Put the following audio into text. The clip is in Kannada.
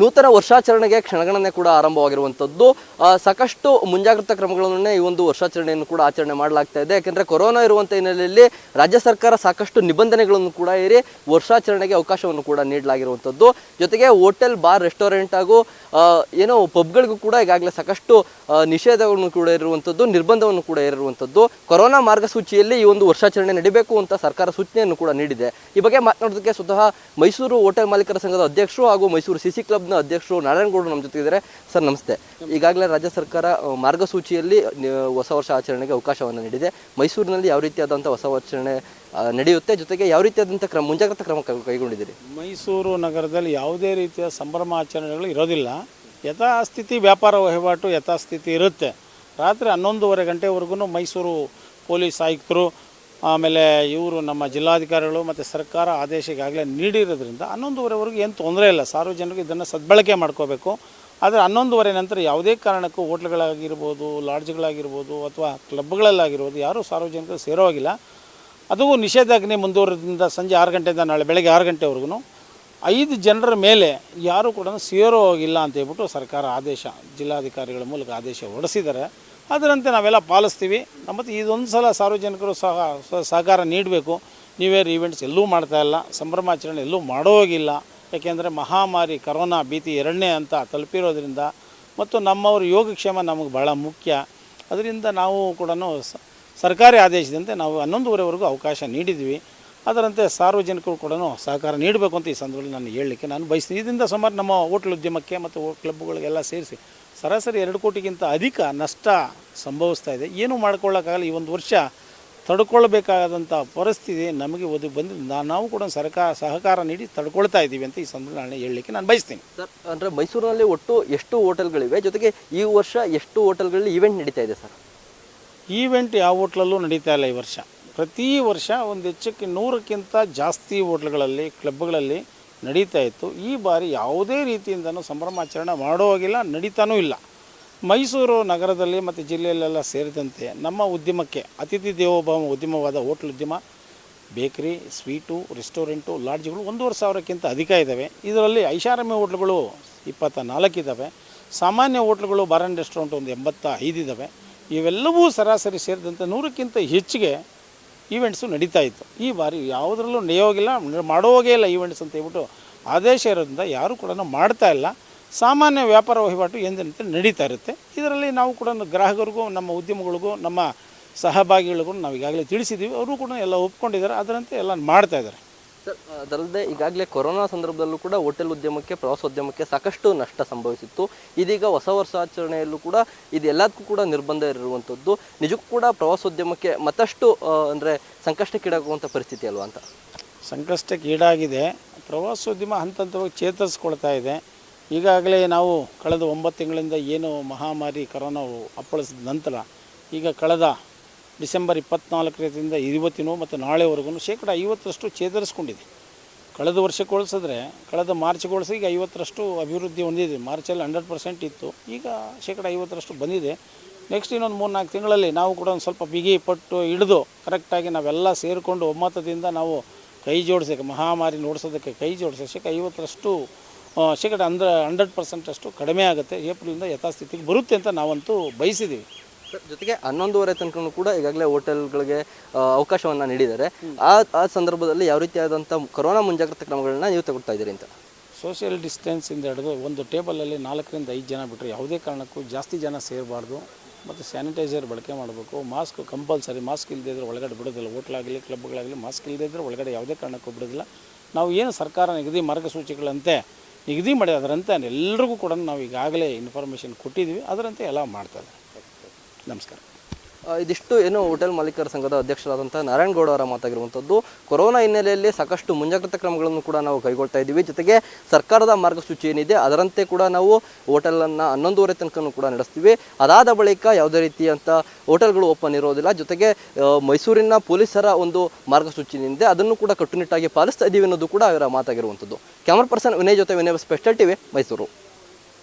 ನೂತನ ವರ್ಷಾಚರಣೆಗೆ ಕ್ಷಣಗಣನೆ ಕೂಡ ಆರಂಭವಾಗಿರುವಂಥದ್ದು. ಸಾಕಷ್ಟು ಮುಂಜಾಗ್ರತಾ ಕ್ರಮಗಳನ್ನೇ ಈ ಒಂದು ವರ್ಷಾಚರಣೆಯನ್ನು ಕೂಡ ಆಚರಣೆ ಮಾಡಲಾಗ್ತಾ ಇದೆ. ಯಾಕೆಂದರೆ ಕೊರೋನಾ ಇರುವಂಥ ಹಿನ್ನೆಲೆಯಲ್ಲಿ ರಾಜ್ಯ ಸರ್ಕಾರ ಸಾಕಷ್ಟು ನಿಬಂಧನೆಗಳನ್ನು ಕೂಡ ಏರಿ ವರ್ಷಾಚರಣೆಗೆ ಅವಕಾಶವನ್ನು ಕೂಡ ನೀಡಲಾಗಿರುವಂಥದ್ದು. ಜೊತೆಗೆ ಹೋಟೆಲ್, ಬಾರ್, ರೆಸ್ಟೋರೆಂಟ್ ಹಾಗೂ ಏನೋ ಪಬ್ಗಳಿಗೂ ಕೂಡ ಈಗಾಗಲೇ ಸಾಕಷ್ಟು ನಿಷೇಧವನ್ನು ಕೂಡ ಇರುವಂಥದ್ದು ನಿರ್ಬಂಧವನ್ನು ಕೂಡ ಇರುವಂಥದ್ದು ಕೊರೋನಾ ಮಾರ್ಗಸೂಚಿಯಲ್ಲಿ ಈ ಒಂದು ವರ್ಷಾಚರಣೆ ನಡೀಬೇಕು ಅಂತ ಸರ್ಕಾರ ಸೂಚನೆಯನ್ನು ಕೂಡ ನೀಡಿದೆ. ಈ ಬಗ್ಗೆ ಮಾತನಾಡೋದಕ್ಕೆ ಸ್ವತಃ ಮೈಸೂರು ಹೋಟೆಲ್ ಮಾಲೀಕರ ಸಂಘದ ಅಧ್ಯಕ್ಷರು ಹಾಗೂ ಮೈಸೂರು ಸಿಸಿ ಸಿ ಕ್ಲಬ್ನ ಅಧ್ಯಕ್ಷರು ನಾರಾಯಣಗೌಡರು ನಮ್ಮ ಜೊತೆ ಇದ್ದಾರೆ ಸರ್, ನಮಸ್ತೆ. ಈಗಾಗಲೇ ರಾಜ್ಯ ಸರ್ಕಾರ ಮಾರ್ಗಸೂಚಿಯಲ್ಲಿ ಹೊಸ ವರ್ಷ ಆಚರಣೆಗೆ ಅವಕಾಶವನ್ನು ನೀಡಿದೆ. ಮೈಸೂರಿನಲ್ಲಿ ಯಾವ ರೀತಿಯಾದಂಥ ಹೊಸ ಆಚರಣೆ ನಡೆಯುತ್ತೆ? ಜೊತೆಗೆ ಯಾವ ರೀತಿಯಾದಂಥ ಕ್ರಮ, ಮುಂಜಾಗ್ರತಾ ಕ್ರಮ ಕೈಗೊಂಡಿದ್ದೀರಿ? ಮೈಸೂರು ನಗರದಲ್ಲಿ ಯಾವುದೇ ರೀತಿಯ ಸಂಭ್ರಮಾಚರಣೆಗಳು ಇರೋದಿಲ್ಲ. ಯಥಾಸ್ಥಿತಿ ವ್ಯಾಪಾರ ವಹಿವಾಟು ಯಥಾಸ್ಥಿತಿ ಇರುತ್ತೆ. ರಾತ್ರಿ ಹನ್ನೊಂದುವರೆ ಗಂಟೆವರೆಗೂ ಮೈಸೂರು ಪೊಲೀಸ್ ಆಯುಕ್ತರು ಆಮೇಲೆ ಇವರು ನಮ್ಮ ಜಿಲ್ಲಾಧಿಕಾರಿಗಳು ಮತ್ತು ಸರ್ಕಾರ ಆದೇಶ ಈಗಾಗಲೇ ನೀಡಿರೋದ್ರಿಂದ ಹನ್ನೊಂದುವರೆವರೆಗೂ ಏನು ತೊಂದರೆ ಇಲ್ಲ. ಸಾರ್ವಜನಿಕರು ಇದನ್ನು ಸದ್ಬಳಕೆ ಮಾಡ್ಕೋಬೇಕು. ಆದರೆ ಹನ್ನೊಂದುವರೆ ನಂತರ ಯಾವುದೇ ಕಾರಣಕ್ಕೂ ಹೋಟ್ಲ್ಗಳಾಗಿರ್ಬೋದು, ಲಾಡ್ಜ್ಗಳಾಗಿರ್ಬೋದು ಅಥವಾ ಕ್ಲಬ್ಗಳಲ್ಲಾಗಿರ್ಬೋದು ಯಾರೂ ಸಾರ್ವಜನಿಕರು ಸೇರೋ ಆಗಿಲ್ಲ ಅದು ನಿಷೇಧಾಜ್ಞೆ ಮುಂದುವರೆದಿಂದ ಸಂಜೆ ಆರು ಗಂಟೆಯಿಂದ ನಾಳೆ ಬೆಳಗ್ಗೆ ಆರು ಗಂಟೆವರೆಗೂ ಐದು ಜನರ ಮೇಲೆ ಯಾರೂ ಕೂಡ ಸೇರೋ ಹೋಗಿಲ್ಲ ಅಂತ ಹೇಳ್ಬಿಟ್ಟು ಸರ್ಕಾರ ಆದೇಶ, ಜಿಲ್ಲಾಧಿಕಾರಿಗಳ ಮೂಲಕ ಆದೇಶ ಹೊರಡಿಸಿದ್ದಾರೆ. ಅದರಂತೆ ನಾವೆಲ್ಲ ಪಾಲಿಸ್ತೀವಿ. ಮತ್ತು ಇದೊಂದು ಸಲ ಸಾರ್ವಜನಿಕರು ಸಹ ಸಹಕಾರ ನೀಡಬೇಕು. ನೀವೇರ್ ಈವೆಂಟ್ಸ್ ಎಲ್ಲೂ ಮಾಡ್ತಾ ಇಲ್ಲ. ಸಂಭ್ರಮಾಚರಣೆ ಎಲ್ಲೂ ಮಾಡೋ ಹೋಗಿಲ್ಲ. ಯಾಕೆಂದರೆ ಮಹಾಮಾರಿ, ಕರೋನಾ ಭೀತಿ ಎರಡನೇ ಅಂತ ತಲುಪಿರೋದ್ರಿಂದ ಮತ್ತು ನಮ್ಮವ್ರ ಯೋಗಕ್ಷೇಮ ನಮಗೆ ಭಾಳ ಮುಖ್ಯ. ಅದರಿಂದ ನಾವು ಕೂಡ ಸರ್ಕಾರಿ ಆದೇಶದಂತೆ ನಾವು ಹನ್ನೊಂದುವರೆವರೆಗೂ ಅವಕಾಶ ನೀಡಿದ್ವಿ. ಅದರಂತೆ ಸಾರ್ವಜನಿಕರು ಕೂಡ ಸಹಕಾರ ನೀಡಬೇಕು ಅಂತ ಈ ಸಂದರ್ಭದಲ್ಲಿ ನಾನು ಹೇಳಲಿಕ್ಕೆ ನಾನು ಬಯಸ್ತೀನಿ. ಇದರಿಂದ ಸುಮಾರು ನಮ್ಮ ಹೋಟ್ಲ್ ಉದ್ಯಮಕ್ಕೆ ಮತ್ತು ಕ್ಲಬ್ಗಳಿಗೆಲ್ಲ ಸೇರಿಸಿ ಸರಾಸರಿ ಎರಡು ಕೋಟಿಗಿಂತ ಅಧಿಕ ನಷ್ಟ ಸಂಭವಿಸ್ತಾ ಇದೆ. ಏನೂ ಮಾಡ್ಕೊಳ್ಳೋಕ್ಕಾಗಲ್ಲ. ಈ ಒಂದು ವರ್ಷ ತಡ್ಕೊಳ್ಬೇಕಾದಂಥ ಪರಿಸ್ಥಿತಿ ನಮಗೆ ಒದಗಿ ಬಂದಿದ್ದು ನಾವು ಕೂಡ ಸರ್ಕಾರ ಸಹಕಾರ ನೀಡಿ ತಡ್ಕೊಳ್ತಾ ಇದ್ದೀವಿ ಅಂತ ಈ ಸಂದರ್ಭದಲ್ಲಿ ನಾನು ಹೇಳಲಿಕ್ಕೆ ನಾನು ಬಯಸ್ತೀನಿ. ಸರ್ ಅಂದರೆ ಮೈಸೂರಿನಲ್ಲಿ ಒಟ್ಟು ಎಷ್ಟು ಹೋಟೆಲ್ಗಳಿವೆ? ಜೊತೆಗೆ ಈ ವರ್ಷ ಎಷ್ಟು ಹೋಟೆಲ್ಗಳಲ್ಲಿ ಈವೆಂಟ್ ನಡೀತಾ ಇದೆ ಸರ್? ಈವೆಂಟ್ ಯಾವ ಹೋಟ್ಲಲ್ಲೂ ನಡೀತಾ ಇಲ್ಲ ಈ ವರ್ಷ. ಪ್ರತಿ ವರ್ಷ ಒಂದು ಹೆಚ್ಚಕ್ಕೆ ನೂರಕ್ಕಿಂತ ಜಾಸ್ತಿ ಹೋಟ್ಲ್ಗಳಲ್ಲಿ ಕ್ಲಬ್ಗಳಲ್ಲಿ ನಡೀತಾ ಇತ್ತು. ಈ ಬಾರಿ ಯಾವುದೇ ರೀತಿಯಿಂದನೂ ಸಂಭ್ರಮಾಚರಣೆ ಮಾಡೋ ಹಾಗಿಲ್ಲ, ನಡೀತಾನೂ ಇಲ್ಲ. ಮೈಸೂರು ನಗರದಲ್ಲಿ ಮತ್ತು ಜಿಲ್ಲೆಯಲ್ಲೆಲ್ಲ ಸೇರಿದಂತೆ ನಮ್ಮ ಉದ್ಯಮಕ್ಕೆ ಅತಿಥಿ ದೇವೋಭವ ಉದ್ಯಮವಾದ ಹೋಟ್ಲ್ ಉದ್ಯಮ, ಬೇಕರಿ, ಸ್ವೀಟು, ರೆಸ್ಟೋರೆಂಟು, ಲಾಡ್ಜ್ಗಳು ಒಂದೂವರೆ ಸಾವಿರಕ್ಕಿಂತ ಅಧಿಕ ಇದ್ದಾವೆ. ಇದರಲ್ಲಿ ಐಷಾರಾಮಿ ಹೋಟ್ಲ್ಗಳು ಇಪ್ಪತ್ತ ನಾಲ್ಕು ಇದ್ದಾವೆ. ಸಾಮಾನ್ಯ ಹೋಟ್ಲ್ಗಳು ಬಾರ್ ಆ್ಯಂಡ್ ರೆಸ್ಟೋರೆಂಟ್ ಒಂದು ಎಂಬತ್ತ ಐದು ಇದ್ದಾವೆ. ಇವೆಲ್ಲವೂ ಸರಾಸರಿ ಸೇರಿದಂತೆ ನೂರಕ್ಕಿಂತ ಹೆಚ್ಚಿಗೆ ಈವೆಂಟ್ಸು ನಡೀತಾ ಇತ್ತು. ಈ ಬಾರಿ ಯಾವುದರಲ್ಲೂ ನಡೆಯೋಗಿಲ್ಲ ಮಾಡೋಗೇ ಇಲ್ಲ ಈವೆಂಟ್ಸ್ ಅಂತ ಹೇಳ್ಬಿಟ್ಟು ಆದೇಶ ಇರೋದ್ರಿಂದ ಯಾರೂ ಕೂಡ ಮಾಡ್ತಾ ಇಲ್ಲ. ಸಾಮಾನ್ಯ ವ್ಯಾಪಾರ ವಹಿವಾಟು ಎಂದಿನಂತೆ ನಡೀತಾ ಇರುತ್ತೆ. ಇದರಲ್ಲಿ ನಾವು ಕೂಡ ಗ್ರಾಹಕರಿಗೂ, ನಮ್ಮ ಉದ್ಯಮಗಳಿಗೂ, ನಮ್ಮ ಸಹಭಾಗಿಗಳಿಗೂ ನಾವು ಈಗಾಗಲೇ ತಿಳಿಸಿದ್ದೀವಿ. ಅವರು ಕೂಡ ಎಲ್ಲ ಒಪ್ಕೊಂಡಿದ್ದಾರೆ. ಅದರಂತೆ ಎಲ್ಲ ಮಾಡ್ತಾ ಇದ್ದಾರೆ. ಸರ್, ಅದಲ್ಲದೆ ಈಗಾಗಲೇ ಕೊರೋನಾ ಸಂದರ್ಭದಲ್ಲೂ ಕೂಡ ಹೋಟೆಲ್ ಉದ್ಯಮಕ್ಕೆ, ಪ್ರವಾಸೋದ್ಯಮಕ್ಕೆ ಸಾಕಷ್ಟು ನಷ್ಟ ಸಂಭವಿಸಿತ್ತು. ಇದೀಗ ಹೊಸ ವರ್ಷಾಚರಣೆಯಲ್ಲೂ ಕೂಡ ಇದೆಲ್ಲದಕ್ಕೂ ಕೂಡ ನಿರ್ಬಂಧ ಇರುವಂಥದ್ದು. ನಿಜಕ್ಕೂ ಕೂಡ ಪ್ರವಾಸೋದ್ಯಮಕ್ಕೆ ಮತ್ತಷ್ಟು ಅಂದರೆ ಸಂಕಷ್ಟಕ್ಕೀಡಾಗುವಂಥ ಪರಿಸ್ಥಿತಿ ಅಲ್ವಾ ಅಂತ? ಸಂಕಷ್ಟಕ್ಕೀಡಾಗಿದೆ ಪ್ರವಾಸೋದ್ಯಮ ಹಂತ ಹಂತವಾಗಿ ಚೇತರಿಸ್ಕೊಳ್ತಾ ಇದೆ. ಈಗಾಗಲೇ ನಾವು ಕಳೆದ ಒಂಬತ್ತು ತಿಂಗಳಿಂದ ಏನು ಮಹಾಮಾರಿ ಕರೋನಾವು ಅಪ್ಪಳಿಸಿದ ನಂತರ ಈಗ ಕಳೆದ ಡಿಸೆಂಬರ್ ಇಪ್ಪತ್ತ್ನಾಲ್ಕರಿಂದ ಇವತ್ತಿನೂ ಮತ್ತು ನಾಳೆವರೆಗೂ ಶೇಕಡ ಐವತ್ತರಷ್ಟು ಚೇತರಿಸ್ಕೊಂಡಿದೆ. ಕಳೆದ ವರ್ಷಕ್ಕೆ ಹೋಲಿಸಿದ್ರೆ, ಕಳೆದ ಮಾರ್ಚ್ಗೆ ಹೋಲಿಸಿ ಈಗ ಐವತ್ತರಷ್ಟು ಅಭಿವೃದ್ಧಿ ಹೊಂದಿದೆ. ಮಾರ್ಚಲ್ಲಿ ಹಂಡ್ರೆಡ್ ಪರ್ಸೆಂಟ್ ಇತ್ತು. ಈಗ ಶೇಕಡ ಐವತ್ತರಷ್ಟು ಬಂದಿದೆ. ನೆಕ್ಸ್ಟ್ ಇನ್ನೊಂದು ಮೂರು ನಾಲ್ಕು ತಿಂಗಳಲ್ಲಿ ನಾವು ಕೂಡ ಒಂದು ಸ್ವಲ್ಪ ಬಿಗಿ ಪಟ್ಟು ಹಿಡಿದು ಕರೆಕ್ಟಾಗಿ ನಾವೆಲ್ಲ ಸೇರಿಕೊಂಡು ಒಮ್ಮತದಿಂದ ನಾವು ಕೈ ಜೋಡಿಸೋಕ್ಕೆ ಮಹಾಮಾರಿ ನೋಡಿಸೋದಕ್ಕೆ ಕೈ ಜೋಡಿಸೋ ಶೇಕಡ ಐವತ್ತರಷ್ಟು ಶೇಕಡ ಅಂದ್ರೆ ಹಂಡ್ರೆಡ್ ಪರ್ಸೆಂಟಷ್ಟು ಕಡಿಮೆ ಆಗುತ್ತೆ. ಏಪ್ರಿಲಿಂದ ಯಥಾಸ್ಥಿತಿಗೆ ಬರುತ್ತೆ ಅಂತ ನಾವಂತೂ ಬಯಸಿದ್ದೀವಿ. ಜೊತೆಗೆ ಹನ್ನೊಂದುವರೆ ತನಕ ಕೂಡ ಈಗಾಗಲೇ ಹೋಟೆಲ್ಗಳಿಗೆ ಅವಕಾಶವನ್ನು ನೀಡಿದ್ದಾರೆ. ಆ ಆ ಸಂದರ್ಭದಲ್ಲಿ ಯಾವ ರೀತಿಯಾದಂಥ ಕೊರೋನಾ ಮುಂಜಾಗ್ರತಾ ಕ್ರಮಗಳನ್ನ ನೀವು ತಗೊಳ್ತಾ ಇದ್ದೀರಿ ಅಂತ? ಸೋಷಿಯಲ್ ಡಿಸ್ಟೆನ್ಸಿಂದ ಹಿಡಿದು ಒಂದು ಟೇಬಲಲ್ಲಿ ನಾಲ್ಕರಿಂದ ಐದು ಜನ ಬಿಟ್ಟರೆ ಯಾವುದೇ ಕಾರಣಕ್ಕೂ ಜಾಸ್ತಿ ಜನ ಸೇರಬಾರ್ದು. ಮತ್ತು ಸ್ಯಾನಿಟೈಸರ್ ಬಳಕೆ ಮಾಡಬೇಕು. ಮಾಸ್ಕ್ ಕಂಪಲ್ಸರಿ ಮಾಸ್ಕ್ ಇಲ್ಲದೇ ಇದ್ದರೆ ಒಳಗಡೆ ಬಿಡೋದಿಲ್ಲ. ಹೋಟ್ಲಾಗಲಿ ಕ್ಲಬ್ಗಳಾಗಲಿ ಮಾಸ್ಕ್ ಇಲ್ಲದೇ ಇದ್ದರೆ ಒಳಗಡೆ ಯಾವುದೇ ಕಾರಣಕ್ಕೂ ಬಿಡೋದಿಲ್ಲ. ನಾವು ಏನು ಸರ್ಕಾರ ನಿಗದಿ ಮಾರ್ಗಸೂಚಿಗಳಂತೆ ನಿಗದಿ ಮಾಡಿ ಅದರಂತೆ ಎಲ್ಲರಿಗೂ ಕೂಡ ನಾವು ಈಗಾಗಲೇ ಇನ್ಫಾರ್ಮೇಷನ್ ಕೊಟ್ಟಿದ್ದೀವಿ. ಅದರಂತೆ ಎಲ್ಲ ಮಾಡ್ತಾರೆ ನಮಸ್ಕಾರ. ಇದಿಷ್ಟು ಏನು ಹೋಟೆಲ್ ಮಾಲೀಕರ ಸಂಘದ ಅಧ್ಯಕ್ಷರಾದಂಥ ನಾರಾಯಣಗೌಡ ಅವರ ಮಾತಾಗಿರುವಂಥದ್ದು. ಕೊರೋನಾ ಹಿನ್ನೆಲೆಯಲ್ಲಿ ಸಾಕಷ್ಟು ಮುಂಜಾಗ್ರತಾ ಕ್ರಮಗಳನ್ನು ಕೂಡ ನಾವು ಕೈಗೊಳ್ತಾ ಇದ್ದೀವಿ. ಜೊತೆಗೆ ಸರ್ಕಾರದ ಮಾರ್ಗಸೂಚಿ ಏನಿದೆ, ಅದರಂತೆ ಕೂಡ ನಾವು ಹೋಟೆಲನ್ನು ಹನ್ನೊಂದುವರೆ ತನಕ ಕೂಡ ನಡೆಸ್ತೀವಿ. ಅದಾದ ಬಳಿಕ ಯಾವುದೇ ರೀತಿಯಂಥ ಹೋಟೆಲ್ಗಳು ಓಪನ್ ಇರೋದಿಲ್ಲ. ಜೊತೆಗೆ ಮೈಸೂರಿನ ಪೊಲೀಸರ ಒಂದು ಮಾರ್ಗಸೂಚಿ ಏನಿದೆ, ಅದನ್ನು ಕೂಡ ಕಟ್ಟುನಿಟ್ಟಾಗಿ ಪಾಲಿಸ್ತಾ ಇದ್ದೀವಿ ಅನ್ನೋದು ಕೂಡ ಅವರ ಮಾತಾಗಿರುವಂಥದ್ದು. ಕ್ಯಾಮರಾ ಪರ್ಸನ್ ವಿನಯ್ ಜೊತೆ ವಿನಯ್ ಸ್ಪೆಷಲ್ ಟಿವಿ, ಮೈಸೂರು.